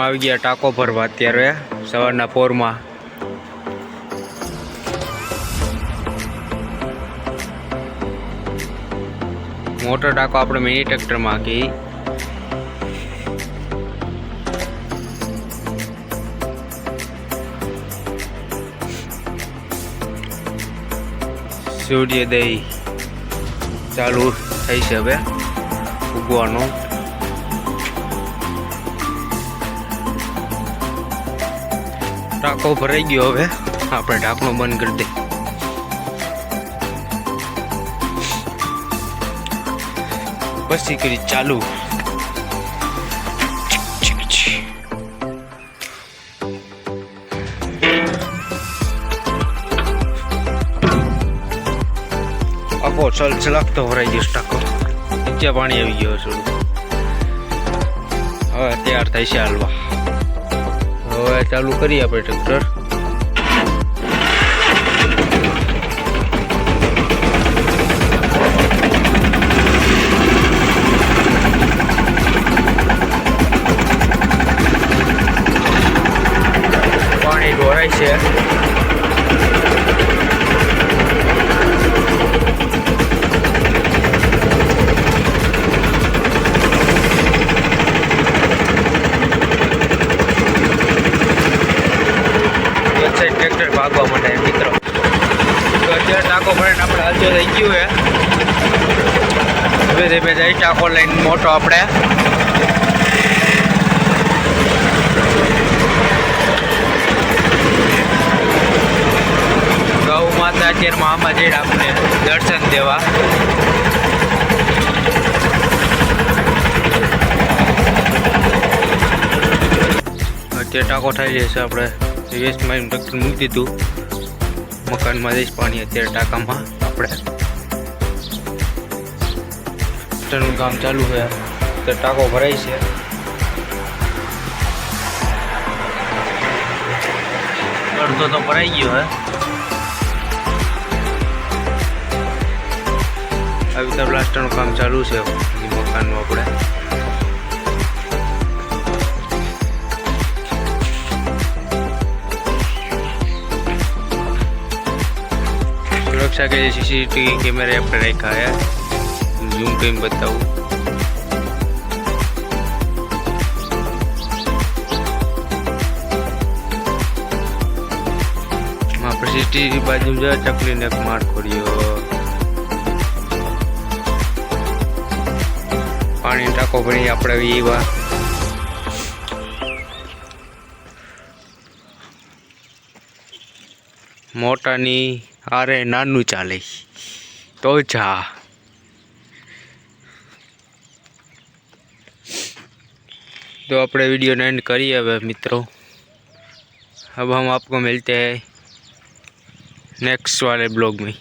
આવી ગયા ટાંકો ભરવા અત્યારે, સવારના પોરમાં. મોટો ટાંકો આપણે મિની ટ્રેક્ટરમાં હાકી. સૂર્યોદય ચાલુ થઈ છે હવે, ઉગવાનું. ટાંકો ભરાઈ ગયો હવે. આપણે ઢાંકણું બંધ કરી દે પછી કરી ચાલુ. આખો ચલ ચલાકતો ભરાઈ ગયો ટાંકો નીચે પાણી આવી ગયો થોડું હવે તૈયાર થાય છે હાલવા. હવે ચાલુ કરીએ આપણે ટ્રેક્ટર. પાણી ઢોરાય છે એક સાઈડ ટ્રેક્ટર ભાગવા માટે મિત્રો તો અત્યારે ટાંકો હાલતો થઈ ગયું હે. ધીમે ધીમે જઈ ટાંકો લઈને મોટો આપણે. ગૌ માતા અત્યારે જઈને આપણે દર્શન દેવા. અત્યારે ટાંકો થઈ જશે આપણે. વેસ્ટ માઇન્ડ મૂકી દીધું. મકાનમાં જઈશ, પાણી અત્યારે ટાંકામાં. આપણે ટ્રેક્ટરનું કામ ચાલુ છે. તો ટાંકો ભરાય છે. અડધો તો ભરાઈ ગયો હે. આવી રીતે પ્લાસ્ટરનું કામ ચાલુ છે. મકાનનું આપણે. સુરક્ષા કે સીસીટીવી કેમેરા આપણે રાખ્યા ઝૂમ કરીને બતાવું આપણે સીસીટીવી બાજુ જો ચકલીને માર ખોડ્યો પાણી ટાંકો ભણી આપણે એવા મોટાની આરે નાનું ચાલે તો જા तो अपने वीडियो ने एंड करिए अब मित्रों अब हम आपको मिलते हैं नेक्स्ट वाले ब्लॉग में